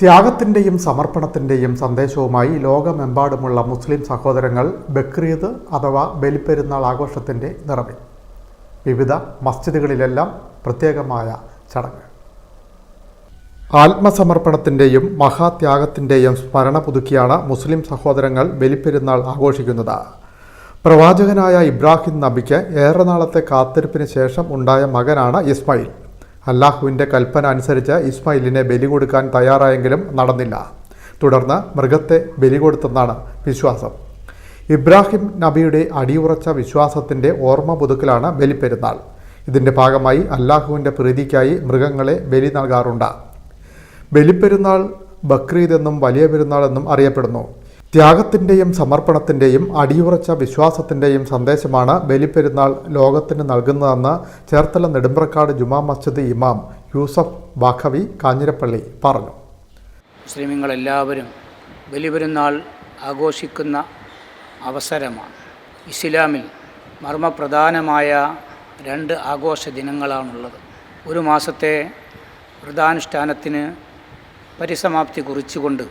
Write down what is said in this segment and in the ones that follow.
ത്യാഗത്തിന്റെയും സമർപ്പണത്തിന്റെയും സന്ദേശവുമായി ലോകമെമ്പാടുമുള്ള മുസ്ലിം സഹോദരങ്ങൾ ബക്രീദ് അഥവാ ബലിപ്പെരുന്നാൾ ആഘോഷത്തിന്റെ നിറവിൽ. വിവിധ മസ്ജിദുകളിലെല്ലാം പ്രത്യേകമായ ചടങ്ങ് ആത്മസമർപ്പണത്തിന്റെയും മഹാത്യാഗത്തിന്റെയും സ്മരണ പുതുക്കിയാണ് മുസ്ലിം സഹോദരങ്ങൾ ബലിപ്പെരുന്നാൾ ആഘോഷിക്കുന്നത്. പ്രവാചകനായ ഇബ്രാഹിം നബിക്ക് ഏറെ നാളത്തെ കാത്തിരിപ്പിന് ശേഷം ഉണ്ടായ മകനാണ് ഇസ്മായിൽ. അല്ലാഹുവിന്റെ കൽപ്പന അനുസരിച്ച് ഇസ്മായിലിനെ ബലി കൊടുക്കാൻ തയ്യാറായെങ്കിലും നടന്നില്ല. തുടർന്ന് മൃഗത്തെ ബലി കൊടുത്തെന്നാണ് വിശ്വാസം. ഇബ്രാഹിം നബിയുടെ അടിയുറച്ച വിശ്വാസത്തിന്റെ ഓർമ്മ പുതുക്കലാണ് ബലിപ്പെരുന്നാൾ. ഇതിന്റെ ഭാഗമായി അല്ലാഹുവിന്റെ പ്രീതിക്കായി മൃഗങ്ങളെ ബലി നൽകാറുണ്ട്. ബലിപ്പെരുന്നാൾ ബക്രീദ് എന്നും വലിയ പെരുന്നാൾ എന്നും അറിയപ്പെടുന്നു. ത്യാഗത്തിന്റെയും സമർപ്പണത്തിന്റെയും അടിയുറച്ച വിശ്വാസത്തിന്റെയും സന്ദേശമാണ് ബലിപ്പെരുന്നാൾ ലോകത്തിന് നൽകുന്നതെന്ന് ചേർത്തല നെടുമ്പ്രക്കാട് ജുമാ മസ്ജിദ് ഇമാം യൂസഫ് ബാഖവി കാഞ്ഞിരപ്പള്ളി പറഞ്ഞു. മുസ്ലിമുകളെല്ലാവരും ബലിപെരുന്നാൾ ആഘോഷിക്കുന്ന അവസരമാണ്. ഇസ്ലാമിൽ മർമ്മപ്രധാനമായ രണ്ട് ആഘോഷ ദിനങ്ങളാണുള്ളത്. ഒരു മാസത്തെ വ്രതാനുഷ്ഠാനത്തിന് പരിസമാപ്തി കുറിച്ചുകൊണ്ട്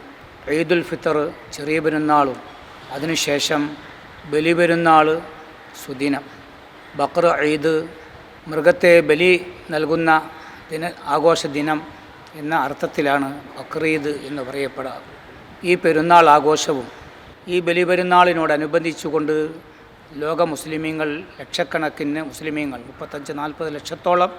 ഈദുൽ ഫിത്തർ ചെറിയ പെരുന്നാളും അതിനുശേഷം ബലി പെരുന്നാൾ സുദിനം. ബക്ര ഈദ് മൃഗത്തെ ബലി നൽകുന്ന ദിന ആഘോഷ ദിനം എന്ന അർത്ഥത്തിലാണ് ബക്രീദ് എന്ന് പറയപ്പെടാറ് ഈ പെരുന്നാൾ ആഘോഷവും ഈ ബലി ബലിപെരുന്നാളിനോടനുബന്ധിച്ചുകൊണ്ട് ലോക മുസ്ലിമീങ്ങൾ ലക്ഷക്കണക്കിന് മുസ്ലിമീങ്ങൾ മുപ്പത്തഞ്ച് നാൽപ്പത് ലക്ഷത്തോളം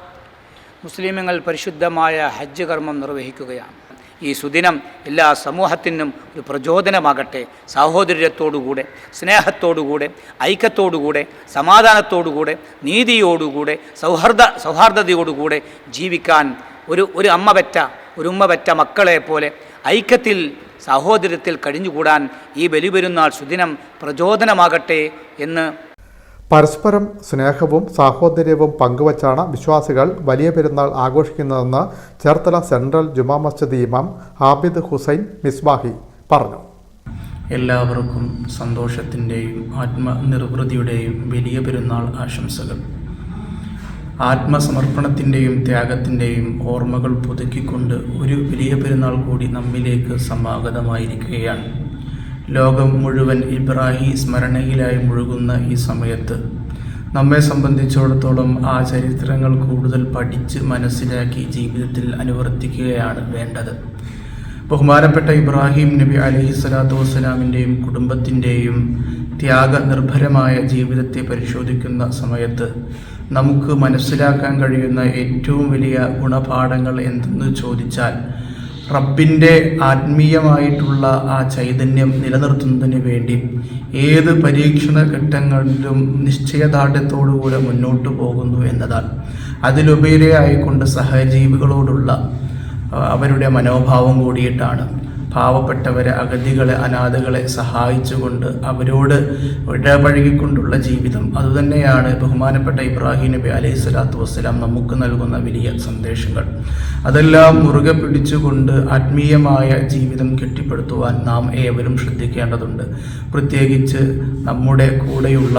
മുസ്ലിമീങ്ങൾ പരിശുദ്ധമായ ഹജ്ജ് കർമ്മം നിർവഹിക്കുകയാണ്. ഈ സുദിനം എല്ലാ സമൂഹത്തിനും ഒരു പ്രചോദനമാകട്ടെ. സാഹോദര്യത്തോടുകൂടെ സ്നേഹത്തോടുകൂടെ ഐക്യത്തോടുകൂടെ സമാധാനത്തോടുകൂടെ നീതിയോടുകൂടെ സൗഹാർദ്ദ സൗഹാർദ്ദതയോടുകൂടെ ജീവിക്കാൻ ഒരു ഒരു അമ്മ പെറ്റ ഒരു ഉമ്മ പെറ്റ മക്കളെ പോലെ ഐക്യത്തിൽ സാഹോദര്യത്തിൽ കഴിഞ്ഞുകൂടാൻ ഈ ബലിപെരുന്നാൾ സുദിനം പ്രചോദനമാകട്ടെ എന്ന് പരസ്പരം സ്നേഹവും സാഹോദര്യവും പങ്കുവച്ചാണ് വിശ്വാസികൾ വലിയ പെരുന്നാൾ ആഘോഷിക്കുന്നതെന്ന് ചേർത്തല സെൻട്രൽ ജുമാ മസ്ജിദ് ഇമാം ഹാബിദ് ഹുസൈൻ മിസ്ബാഹി പറഞ്ഞു. എല്ലാവർക്കും സന്തോഷത്തിന്റെയും ആത്മനിർവൃതിയുടെയും വലിയ പെരുന്നാൾ ആശംസകൾ. ആത്മസമർപ്പണത്തിന്റെയും ത്യാഗത്തിന്റെയും ഓർമ്മകൾ പുതുക്കിക്കൊണ്ട് ഒരു വലിയ പെരുന്നാൾ കൂടി നമ്മിലേക്ക് സമാഗതമായിരിക്കുകയാണ്. ലോകം മുഴുവൻ ഇബ്രാഹിം സ്മരണയിലായി മുഴുകുന്ന ഈ സമയത്ത് നമ്മെ സംബന്ധിച്ചിടത്തോളം ആ ചരിത്രങ്ങൾ കൂടുതൽ പഠിച്ച് മനസ്സിലാക്കി ജീവിതത്തിൽ അനുവർത്തിക്കുകയാണ് വേണ്ടത്. ബഹുമാനപ്പെട്ട ഇബ്രാഹിം നബി അലഹി സ്വലാത്തു വസ്സലാമിന്റെയും കുടുംബത്തിന്റെയും ത്യാഗനിർഭരമായ ജീവിതത്തെ പരിശോധിക്കുന്ന സമയത്ത് നമുക്ക് മനസ്സിലാക്കാൻ കഴിയുന്ന ഏറ്റവും വലിയ ഗുണപാഠങ്ങൾ എന്തെന്ന് ചോദിച്ചാൽ റബ്ബിന്റെ ആത്മീയമായിട്ടുള്ള ആ ചൈതന്യം നിലനിർത്തുന്നതിന് വേണ്ടി ഏത് പരീക്ഷണ ഘട്ടങ്ങളിലും നിശ്ചയദാർഢ്യത്തോടുകൂടെ മുന്നോട്ട് പോകുന്നു എന്നതാണ്. അതിലുപരിയായിക്കൊണ്ട് സഹജീവികളോടുള്ള അവരുടെ മനോഭാവം കൂടിയിട്ടാണ്. പാവപ്പെട്ടവരെ അഗതികളെ അനാഥകളെ സഹായിച്ചുകൊണ്ട് അവരോട് ഇടപഴകിക്കൊണ്ടുള്ള ജീവിതം. അതുതന്നെയാണ് ബഹുമാനപ്പെട്ട ഇബ്രാഹിം നബി അലൈഹി സ്വലാത്തു വസ്സലാം നമുക്ക് നൽകുന്ന വലിയ സന്ദേശങ്ങൾ. അതെല്ലാം മുറുകെ പിടിച്ചുകൊണ്ട് ആത്മീയമായ ജീവിതം കെട്ടിപ്പടുത്തുവാൻ നാം ഏവരും ശ്രദ്ധിക്കേണ്ടതുണ്ട്. പ്രത്യേകിച്ച് നമ്മുടെ കൂടെയുള്ള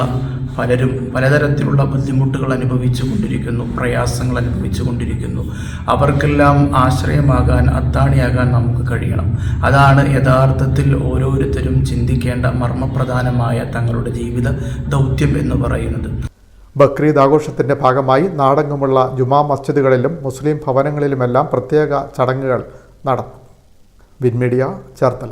പലരും പലതരത്തിലുള്ള ബുദ്ധിമുട്ടുകൾ അനുഭവിച്ചു കൊണ്ടിരിക്കുന്നു പ്രയാസങ്ങൾ അനുഭവിച്ചു കൊണ്ടിരിക്കുന്നു. അവർക്കെല്ലാം ആശ്രയമാകാൻ അത്താണിയാകാൻ നമുക്ക് കഴിയണം. അതാണ് യഥാർത്ഥത്തിൽ ഓരോരുത്തരും ചിന്തിക്കേണ്ട മർമ്മപ്രധാനമായ തങ്ങളുടെ ജീവിത ദൗത്യം എന്ന് പറയുന്നത്. ബക്രീദ് ആഘോഷത്തിന്റെ ഭാഗമായി നാടെങ്ങുമുള്ള ജുമാ മസ്ജിദുകളിലും മുസ്ലിം ഭവനങ്ങളിലുമെല്ലാം പ്രത്യേക ചടങ്ങുകൾ നടന്നു. വിൻമീഡിയ ചേർത്തല.